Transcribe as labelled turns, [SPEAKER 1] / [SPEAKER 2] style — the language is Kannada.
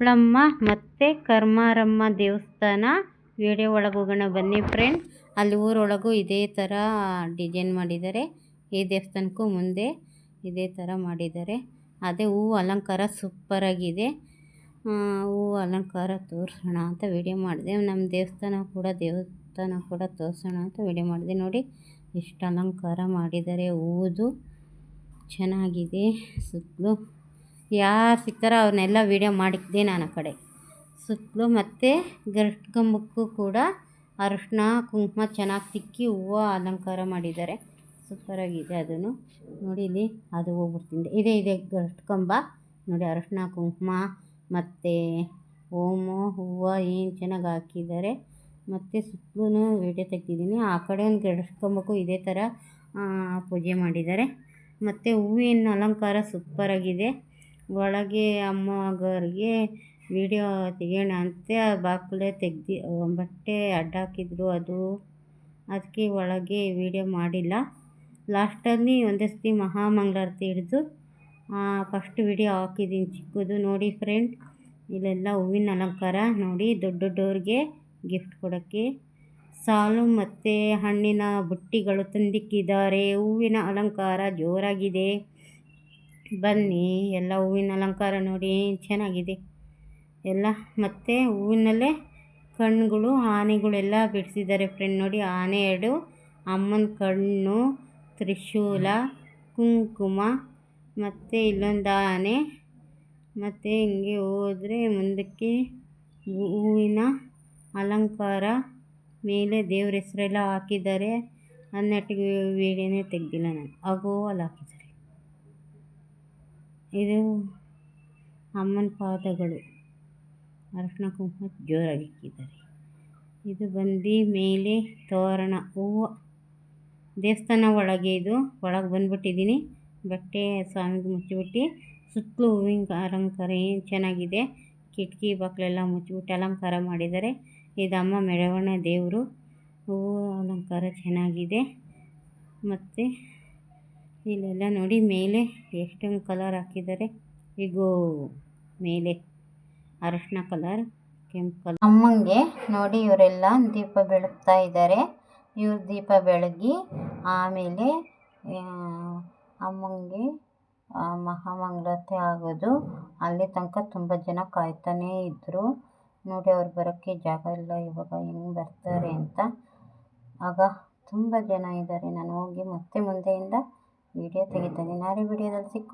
[SPEAKER 1] ಕೊಪ್ಪಳಮ್ಮ ಮತ್ತು ಕರ್ಮಾರಮ್ಮ ದೇವಸ್ಥಾನ. ವಿಡಿಯೋ ಒಳಗೆ ಬನ್ನಿ ಫ್ರೆಂಡ್ ಅಲ್ಲಿ ಊರೊಳಗೂ ಇದೇ ಥರ ಡಿಸೈನ್ ಮಾಡಿದ್ದಾರೆ. ಈ ದೇವಸ್ಥಾನಕ್ಕೂ ಮುಂದೆ ಇದೇ ಥರ ಮಾಡಿದ್ದಾರೆ. ಅದೇ ಹೂವು ಅಲಂಕಾರ ಸೂಪರಾಗಿದೆ ಹೂವು ಅಲಂಕಾರ ತೋರಿಸೋಣ ಅಂತ ವಿಡಿಯೋ ಮಾಡಿದೆ. ನಮ್ಮ ದೇವಸ್ಥಾನ ಕೂಡ ದೇವಸ್ಥಾನ ಕೂಡ ತೋರಿಸೋಣ ಅಂತ ವಿಡಿಯೋ ಮಾಡಿದೆ. ನೋಡಿ ಎಷ್ಟು ಅಲಂಕಾರ ಮಾಡಿದ್ದಾರೆ. ಹೂವುದು ಚೆನ್ನಾಗಿದೆ. ಸುತ್ತಲೂ ಯಾರು ಸಿಗ್ತಾರೋ ಅವ್ರನ್ನೆಲ್ಲ ವೀಡಿಯೋ ಮಾಡಿದ್ದೆ ನಾನು ಆ ಕಡೆ. ಸುತ್ತಲೂ ಮತ್ತು ಗರ್ಟ್ಕಂಬಕ್ಕೂ ಕೂಡ ಅರಶಿನ ಕುಂಕುಮ ಚೆನ್ನಾಗಿ ತಿಕ್ಕಿ ಹೂವು ಅಲಂಕಾರ ಮಾಡಿದ್ದಾರೆ. ಸೂಪರಾಗಿದೆ ಅದನ್ನು ನೋಡಿ ಇಲ್ಲಿ ಅದು ಹೋಗ್ಬಿಡ್ತಿದ್ದೆ ಇದೆ ಇದೆ ಗರ್ಟ್ಕಂಬ ನೋಡಿ ಅರಶಿನ ಕುಂಕುಮ ಮತ್ತು ಓಮು, ಹೂವು ಏನು ಚೆನ್ನಾಗಿ ಹಾಕಿದ್ದಾರೆ. ಮತ್ತು ಸುತ್ತಲೂ ವೀಡಿಯೋ ತೆಗ್ದಿದ್ದೀನಿ. ಆ ಕಡೆ ಒಂದು ಗರ್ಟ್ಕಂಬಕ್ಕೂ ಇದೇ ಥರ ಪೂಜೆ ಮಾಡಿದ್ದಾರೆ. ಮತ್ತು ಹೂವಿನ ಅಲಂಕಾರ ಸೂಪರಾಗಿದೆ ಒಳಗೆ ಅಮ್ಮಗವ್ರಿಗೆ ವೀಡಿಯೋ ತೆಗಿಯೋಣ ಅಂತ ಬಾಕ್ಲೇ ತೆಗ್ದು, ಬಟ್ಟೆ ಅಡ್ಡ ಹಾಕಿದ್ರು ಅದು. ಅದಕ್ಕೆ ಒಳಗೆ ವೀಡಿಯೋ ಮಾಡಿಲ್ಲ. ಲಾಸ್ಟಲ್ಲಿ ಒಂದೇ ಸರ್ತಿ ಮಹಾಮಂಗಳಾರತಿ ಹಿಡಿದು ಫಸ್ಟ್ ವೀಡಿಯೋ ಹಾಕಿದ್ದೀನಿ ಚಿಕ್ಕದು ನೋಡಿ ಫ್ರೆಂಡ್ ಇಲ್ಲೆಲ್ಲ ಹೂವಿನ ಅಲಂಕಾರ ನೋಡಿ ದೊಡ್ಡ ದೊಡ್ಡವ್ರಿಗೆ ಗಿಫ್ಟ್ ಕೊಡೋಕ್ಕೆ. ಸಾಲು ಮತ್ತು ಹಣ್ಣಿನ ಬುಟ್ಟಿಗಳು ತಂದಿಕ್ಕಿದ್ದಾರೆ. ಹೂವಿನ ಅಲಂಕಾರ ಜೋರಾಗಿದೆ. ಬನ್ನಿ, ಎಲ್ಲ ಹೂವಿನ ಅಲಂಕಾರ ನೋಡಿ, ಚೆನ್ನಾಗಿದೆ. ಎಲ್ಲ ಮತ್ತು ಹೂವಿನಲ್ಲೇ ಕಣ್ಣುಗಳು ಆನೆಗಳೆಲ್ಲ ಬಿಡಿಸಿದ್ದಾರೆ ಫ್ರೆಂಡ್ ನೋಡಿ. ಆನೆ ಎರಡು, ಅಮ್ಮನ ಕಣ್ಣು, ತ್ರಿಶೂಲ, ಕುಂಕುಮ, ಮತ್ತು ಇಲ್ಲೊಂದು ಆನೆ. ಮತ್ತು ಹಿಂಗೆ ಹೋದರೆ ಮುಂದಕ್ಕೆ ಹೂವಿನ ಅಲಂಕಾರ ಮೇಲೆ ದೇವ್ರ ಹೆಸರೆಲ್ಲ ಹಾಕಿದ್ದಾರೆ. ಅನ್ನಟ್ಟಿಗೆ ವೀಡಿಯೋನೇ ತೆಗೆದಿಲ್ಲ ನಾನು. ಅಲ್ಲಿ ಹಾಕಿದ್ದಾರೆ ಇದು ಅಮ್ಮನ ಪಾದಗಳು. ಅರಶಿನ ಕುಂಕುಮ ಜೋರಾಗಿ ಇಕ್ಕಿದ್ದಾರೆ ಇದು ಬಂದು ಮೇಲೆ ತೋರಣ. ಹೂವು ದೇವಸ್ಥಾನ ಒಳಗೆ ಇದು. ಒಳಗೆ ಬಂದ್ಬಿಟ್ಟಿದ್ದೀನಿ. ಬಟ್ಟೆ ಸ್ವಾಮಿಗೆ ಮುಚ್ಚಿಬಿಟ್ಟು ಸುತ್ತಲೂ ಹೂವಿನ ಅಲಂಕಾರ ಏನು ಚೆನ್ನಾಗಿದೆ. ಕಿಟಕಿ ಬಾಗಿಲೆಲ್ಲ ಮುಚ್ಚಿಬಿಟ್ಟು ಅಲಂಕಾರ ಮಾಡಿದ್ದಾರೆ. ಇದು ಅಮ್ಮ ಮೆರವಣ ದೇವರು. ಹೂವು ಅಲಂಕಾರ ಚೆನ್ನಾಗಿದೆ. ಮತ್ತು ಇಲ್ಲೆಲ್ಲ ನೋಡಿ ಮೇಲೆ ಎಷ್ಟೊಂದು ಕಲರ್ ಹಾಕಿದ್ದಾರೆ. ಈಗ ಮೇಲೆ ಅರಶಿನ ಕಲರ್ ಕೆಂಪು ಕಲರ್ ಅಮ್ಮಂಗೆ ನೋಡಿ ಇವರೆಲ್ಲ ದೀಪ ಬೆಳಗ್ತಾ ಇದ್ದಾರೆ. ಇವ್ರ ದೀಪ ಬೆಳಗಿ ಆಮೇಲೆ ಅಮ್ಮಂಗೆ ಮಹಾಮಂಗಳತೆ ಆಗೋದು. ಅಲ್ಲಿ ತನಕ ತುಂಬ ಜನ ಕಾಯ್ತಾನೇ ಇದ್ದರು ನೋಡಿ ಅವ್ರು ಬರೋಕ್ಕೆ ಜಾಗ ಇಲ್ಲ, ಇವಾಗ ಹೆಂಗೆ ಬರ್ತಾರೆ ಅಂತ. ಆಗ ತುಂಬ ಜನ ಇದ್ದಾರೆ. ನಾನು ಹೋಗಿ ಮತ್ತೆ ಮುಂದೆಯಿಂದ ವೀಡಿಯೋ ತೆಗಿತೇನೆ ನಾಳೆ ವೀಡಿಯೋದಲ್ಲಿ ಸಿಕ್ಕು